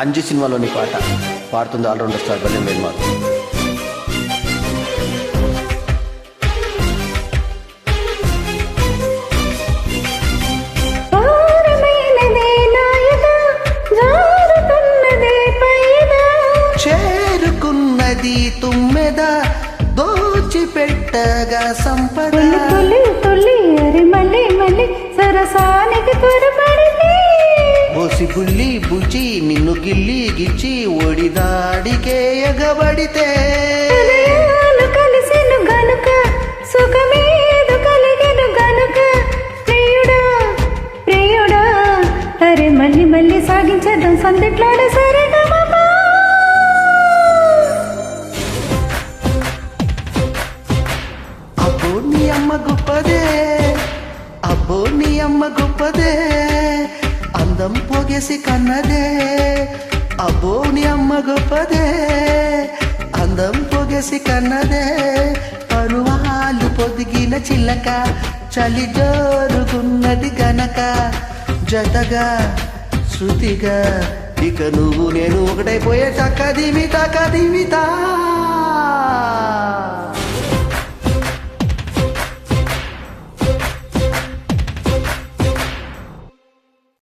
అంజు సినిమాలోని పాట. పాడుతుంది ఆల్రౌండర్ స్టార్ బల్లెం చేరుకున్నది తుమ్మెద దోచిపెట్టగా సంపద. తొలి తొలి అరి మళ్ళీ మళ్ళీ సరసానికి త్వరపడితే ఓసి బుల్లి బుజ్జి నిన్ను గిల్లి గిచ్చి ఒడిదాడికే ఎగబడితే. కలిసెను గనుక సుఖమేదు కలిగెను గనుక. ప్రియుడా ప్రియుడా అరే మళ్ళీ మళ్ళీ సాగించేద్దాం సందిట్లాడ సరేగా అబ్బో నీ అమ్మ గొప్పదే అబ్బో నీ అమ్మ గొప్పదే అందం పోగేసి కన్నదే అబ్బో నీ అమ్మ గొప్పదే అందం పోగేసి కన్నదే పరువాలు పొదిగిన చిల్లక చలి జోరుగున్నది గనక జతగా శృతిగా ఇక నువ్వు నేను ఒకటైపోయే చక్కదిమి తక్కదిమితా